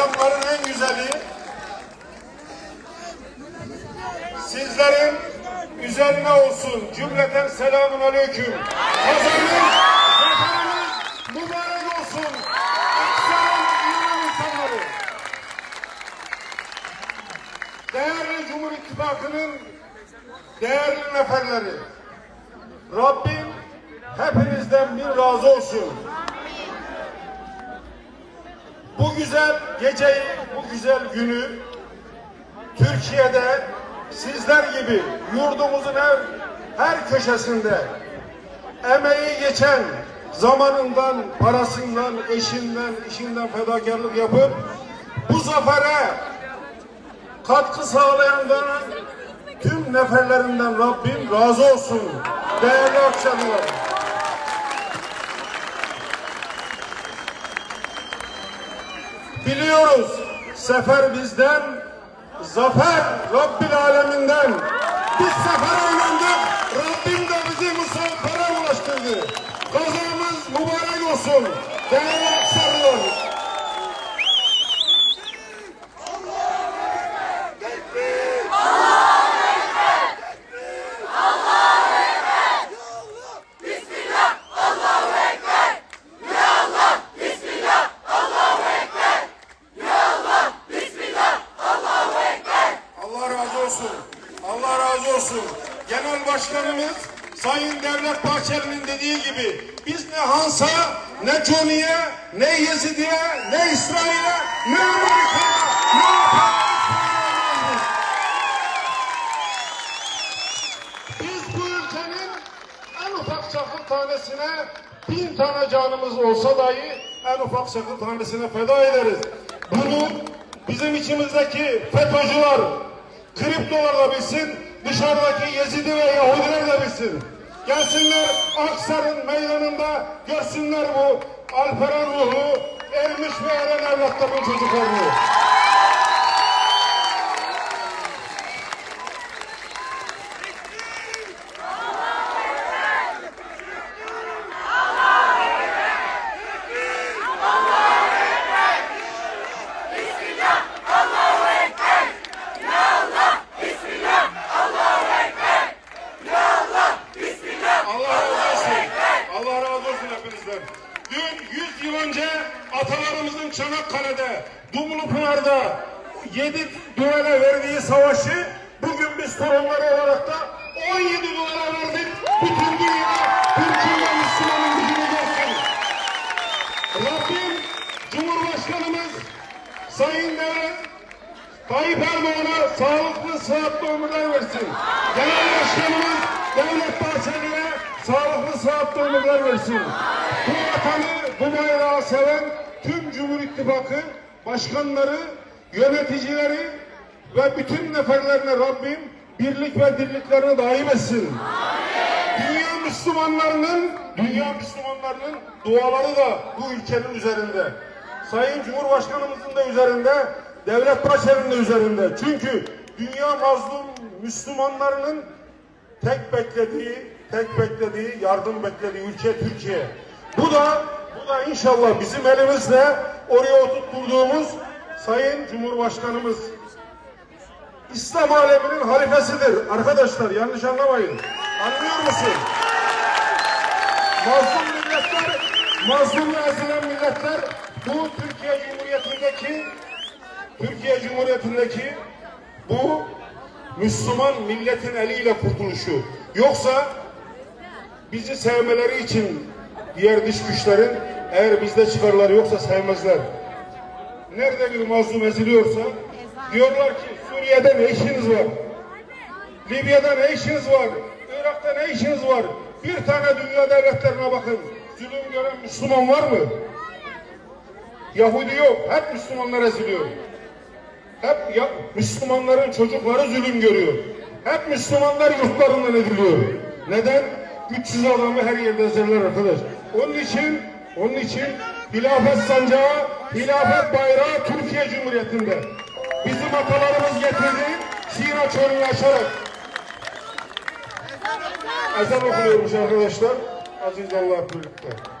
Bayramların en güzeli sizlerin üzerine olsun. Cümleten selamun aleyküm. Pazarınız, vatanınız mübarek olsun. İnsanları. Değerli Cumhur İttifakı'nın değerli neferleri. Rabbim hepinizden bir razı olsun. Güzel geceyi, bu güzel günü Türkiye'de sizler gibi yurdumuzun her, her köşesinde emeği geçen zamanından, parasından, eşinden, işinden fedakarlık yapıp bu zafere katkı sağlayanların tüm neferlerinden Rabbim razı olsun. Değerli akşamlar. Biliyoruz sefer bizden, zafer Rabbil aleminden. Biz sefer oynandık, Rabbim de bizi bu sefere ulaştırdı. Kazamız mübarek olsun. Değerli akşamlar. Allah razı olsun. Allah razı olsun. Genel Başkanımız Sayın Devlet Bahçeli'nin dediği gibi biz ne Hans'a, ne Johnny'ye, ne Yezidi'ye, ne İsrail'e, ne Amerika'ya, ne Avrupa'ya Biz bu ülkenin en ufak çakıl tanesine bin tane canımız olsa dahi en ufak çakıl tanesine feda ederiz. Bunu bizim içimizdeki FETÖ'cüler, kriptolar da bilsin, dışarıdaki Yezidi ve Yahudiler de bilsin. Gelsinler Aksar'ın meydanında görsünler bu Alperen ruhu, ermiş ve eren evlatlarının çocuklarını. Allah razı olsun. Allah razı olsun hepinizden. Dün 100 yıl önce atalarımızın Çanakkale'de, Dumlupınar'da 7 düvele verdiği savaşı bugün biz torunları olarak da 17 düvele verdik. Bütün dünya Türkiye Müslümanın gücünü görsün. Rabbim Cumhurbaşkanımız Sayın Devlet Tayyip Erdoğan'a sağlıklı, sıhhatli ömürler versin. Genel Başkanımız Devlet Bahçeli'ye sağlıklı, sıhhatli ömürler versin. Bu vatanı, bu bayrağı seven tüm Cumhur İttifakı başkanları, yöneticileri ve bütün neferlerine Rabbim birlik ve dirliklerini daim etsin. Dünya Müslümanlarının, dünya Müslümanlarının duaları da bu ülkenin üzerinde. Sayın Cumhurbaşkanımızın da üzerinde, Devlet Bahçeli'nin de üzerinde. Çünkü dünya mazlum Müslümanlarının tek beklediği, tek beklediği, yardım beklediği ülke Türkiye. Bu da, bu da inşallah bizim elimizle oraya oturtturduğumuz Sayın Cumhurbaşkanımız İslam aleminin halifesidir. Arkadaşlar yanlış anlamayın. Anlıyor musun? Mazlum milletler, mazlum ve milletler bu Türkiye Cumhuriyeti'ndeki Türkiye Cumhuriyeti'ndeki bu Müslüman milletin eliyle kurtuluşu. Yoksa bizi sevmeleri için diğer dış güçlerin eğer bizde çıkarları yoksa sevmezler. Nerede bir mazlum eziliyorsa diyorlar ki Suriye'de ne işiniz var? Libya'da ne işiniz var? Irak'ta ne işiniz var? Bir tane dünya devletlerine bakın. Zulüm gören Müslüman var mı? Yahudi yok. Hep Müslümanlar eziliyor. Hep ya, Müslümanların çocukları zulüm görüyor. Hep Müslümanlar yurtlarından ediliyor. Neden? 300 adamı her yerde ezerler arkadaş. Onun için, onun için hilafet sancağı, hilafet bayrağı Türkiye Cumhuriyeti'nde. Bizim atalarımız getirdi, Sina çölünü aşarak. Ezan okunuyormuş arkadaşlar. Aziz Allah birlikte.